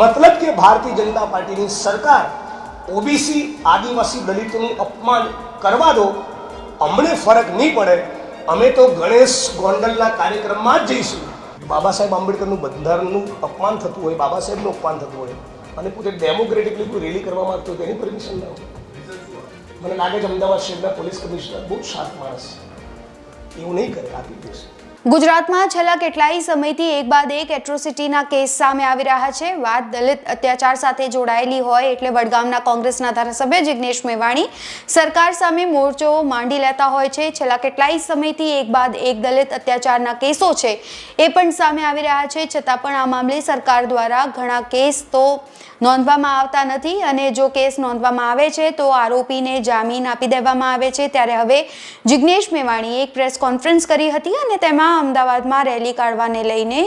મતલબ કે ભારતીય જનતા પાર્ટીની સરકાર ઓબીસી, આદિવાસી દલિતોનું અપમાન કરવા દો, અમને ફરક નહીં પડે, અમે તો ગણેશ ગોંડલના કાર્યક્રમમાં જ જઈશું. બાબા સાહેબ આંબેડકરનું બંધારણનું અપમાન થતું હોય, બાબા સાહેબનું અપમાન થતું હોય, અને પોતે ડેમોક્રેટિકલી કોઈ રેલી કરવા માંગતો હોય તેની પરમિશન ના મને લાગે છે અમદાવાદ શહેરના પોલીસ કમિશનર બહુ શાર્પ માણસ એવું નહીં કરે આપી દેશે ગુજરાતમાં છેલ્લા કેટલાય સમયથી એક બાદ એક એટ્રોસિટીના કેસ સામે આવી રહ્યા છે. વાત દલિત અત્યાચાર સાથે જોડાયેલી હોય એટલે વડગામના કોંગ્રેસના ધારાસભ્ય જિગ્નેશ મેવાણી સરકાર સામે મોરચો માંડી લેતા હોય છે. છેલ્લા કેટલાય સમયથી એક બાદ એક દલિત અત્યાચારના કેસો છે એ પણ સામે આવી રહ્યા છે. છતાં પણ આ મામલે સરકાર દ્વારા ઘણા કેસ તો નોંધવામાં આવતા નથી અને જો કેસ નોંધવામાં આવે છે તો આરોપીને જામીન આપી દેવામાં આવે છે. ત્યારે હવે જિગ્નેશ મેવાણીએ એક પ્રેસ કોન્ફરન્સ કરી હતી અને તેમાં અમદાવાદમાં રેલી કાઢવાને લઈને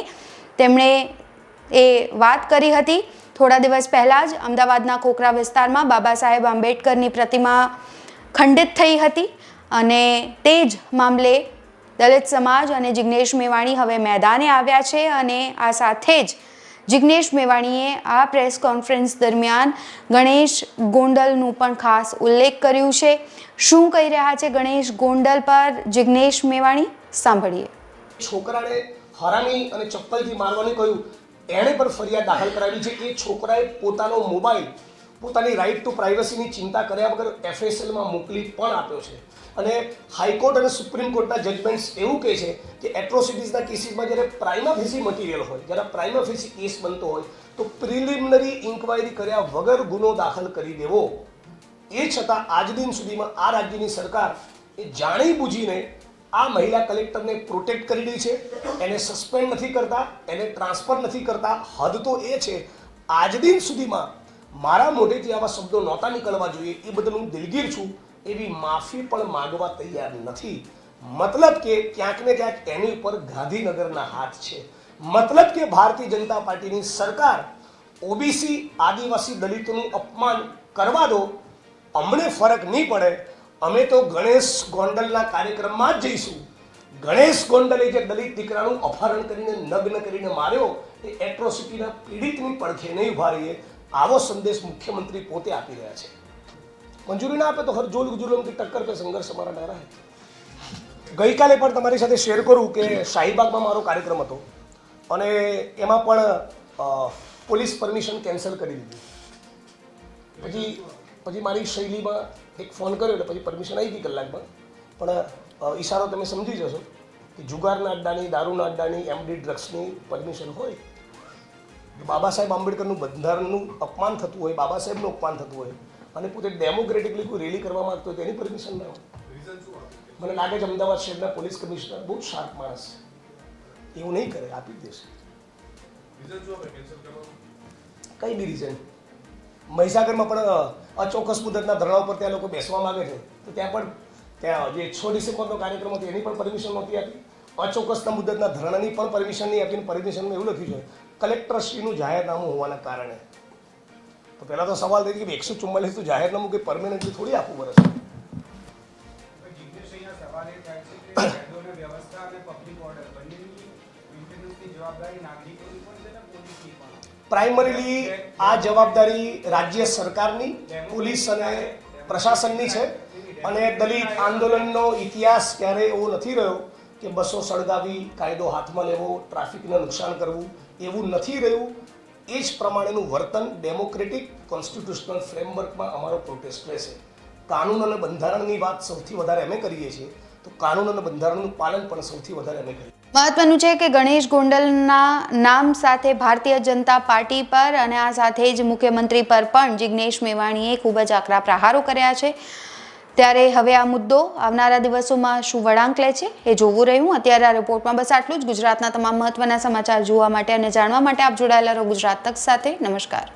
તેમણે એ વાત કરી હતી. થોડા દિવસ પહેલાં જ અમદાવાદના ખોખરા વિસ્તારમાં બાબા સાહેબ આંબેડકરની પ્રતિમા ખંડિત થઈ હતી અને તે જ મામલે દલિત સમાજ અને જિગ્નેશ મેવાણી હવે મેદાને આવ્યા છે અને આ સાથે જ જિગ્નેશ મેવાણીએ આ પ્રેસ કોન્ફરન્સ દરમિયાન ગણેશ ગોંડલનું પણ ખાસ ઉલ્લેખ કર્યું છે. શું કહી રહ્યા છે ગણેશ ગોંડલ પર? જિગ્નેશ મેવાણી, સાંભળીએ. છોકરાને હરામી અને ચપ્પલથી મારવાનું કહ્યું. એણે પણ ફરિયાદ દાખલ કરાવી છે એ છોકરાએ પોતાનો મોબાઈલ પોતાની રાઈટ ટુ પ્રાઇવસીની ચિંતા કર્યા વગર એફએસએલમાં મોકલી પણ આપ્યો છે. અને હાઈકોર્ટ અને સુપ્રીમ કોર્ટના જજમેન્ટ્સ એવું કહે છે કે એટ્રોસિટીઝના કેસીસમાં જ્યારે પ્રાઇમા ફેસી મટીરિયલ હોય, જ્યારે પ્રાઇમા ફેસી કેસ બનતો હોય, તો પ્રિલિમિનરી ઇન્ક્વાયરી કર્યા વગર ગુનો દાખલ કરી દેવો. એ છતાં આજ દિન સુધીમાં આ રાજ્યની સરકાર એ જાણી બુજીને આ મહિલા કલેક્ટરને પ્રોટેક્ટ કરી રહી છે. એને સસ્પેન્ડ નથી કરતા, એને ટ્રાન્સફર નથી કરતા. હદ તો એ છે, આજ દિન સુધીમાં મારા મોઢેથી આવા શબ્દો નહોતા નીકળવા જોઈએ. એ બદલ હું દિલગીર છું. એવી માફી પણ માગવા તૈયાર નથી. મતલબ કે ક્યાંક ને ક્યાંક એની ઉપર ગાંધીનગરના હાથ છે. મતલબ કે ભારતીય જનતા પાર્ટીની સરકાર ઓબીસી આદિવાસી દલિતોનું અપમાન કરવા દો, અમને ફરક નહીં પડે. અમે તો ગણેશ ગોંડલના કાર્યક્રમમાં જ જઈશું. ગણેશ ગોંડલે જે દલિત દીકરાનું અપહરણ કરીને નગ્ન કરીને માર્યો, એ એટ્રોસિટીના પીડિતની પડખે નહીં ઊભા રહીએ, આવો સંદેશ મુખ્યમંત્રી પોતે આપી રહ્યા છે. મંજૂરી ના આપે તો હરજોલ ગુજુલમ કે ટક્કર કે સંઘર્ષ અમારા નારા હે. ગઈકાલે પણ તમારી સાથે શેર કરું કે શાહીબાગમાં મારો કાર્યક્રમ હતો અને એમાં પણ પોલીસ પરમિશન કેન્સલ કરી દીધી. પછી પછી મારી શૈલીમાં એક ફોન કર્યો એટલે પછી પરમિશન આવી ગઈ કલાકમાં. પણ ઈશારો તમે સમજી જશો કે જુગારના અડ્ડાની દારૂના અડ્ડાની એમડી ડ્રગ્સની પરમિશન હોય બાબા સાહેબ આંબેડકરનું બંધારણનું અપમાન થતું હોય બાબા સાહેબનું અપમાન થતું હોય અને પોતે ડેમોક્રેટિકલી કોઈ રેલી કરવા માંગતો હોય તેની પરમિશન ના હોય. મને લાગે છે અમદાવાદ શહેરના પોલીસ કમિશનર બહુ શાર્પ માણસ છે. એવું નહીં કરે આપી જ દેશે. કઈ બી રીઝન મહીસાગરમાં પણ અચોક્કસ મુદતના ધરણા ઉપર ત્યાં લોકો બેસવા આવે છે. તો ત્યાં પણ ત્યાં જે છ ડિસેમ્બરનો કાર્યક્રમ હતો એની પણ પરમિશન નહોતી આપી. અચોક્કસના મુદતના ધરણાની પણ પરમિશન નહીં આપીને પરમિશનમાં એવું લખ્યું છે કલેક્ટરશ્રીનું જાહેરનામું હોવાના કારણે. તો પહેલાં તો સવાલ થઈ કે એકસો ચુમ્માલીસ તો જાહેરનામું કે પરમેનન્ટલી થોડી આપવું પડે છે? જવાબદારી નાગરિકોની પણ છે ને પોલીસની પણ? પ્રાઇમરીલી આ જવાબદારી રાજ્ય સરકારની, પોલીસ અને પ્રશાસનની છે. અને દલિત આંદોલનનો ઇતિહાસ ક્યારેય એવો નથી રહ્યો કે બસો સળગાવી કાયદો હાથમાં લેવો, ટ્રાફિકને નુકસાન કરવું, એવું નથી રહ્યું. એ જ પ્રમાણેનું વર્તન ડેમોક્રેટિક કોન્સ્ટિટ્યુશનલ ફ્રેમવર્કમાં અમારો પ્રોટેસ્ટ રહેશે. કાનૂન અને બંધારણની વાત સૌથી વધારે અમે કરીએ છીએ. તો કાનૂન અને બંધારણનું પાલન પણ સૌથી વધારે અમે કરીએ મહત્વનું છે કે ગણેશ ગોંડલના નામ સાથે ભારતીય જનતા પાર્ટી પર અને આ સાથે જ મુખ્યમંત્રી પર પણ જિગ્નેશ મેવાણીએ ખૂબ જ આકરા પ્રહારો કર્યા છે. ત્યારે હવે આ મુદ્દો આવનારા દિવસોમાં શું વળાંક લે છે એ જોવું રહ્યું. અત્યારે આ રિપોર્ટમાં બસ આટલું જ. ગુજરાતના તમામ મહત્વના સમાચાર જોવા માટે અને જાણવા માટે આપ જોડાયેલા રહો ગુજરાત તક સાથે. નમસ્કાર.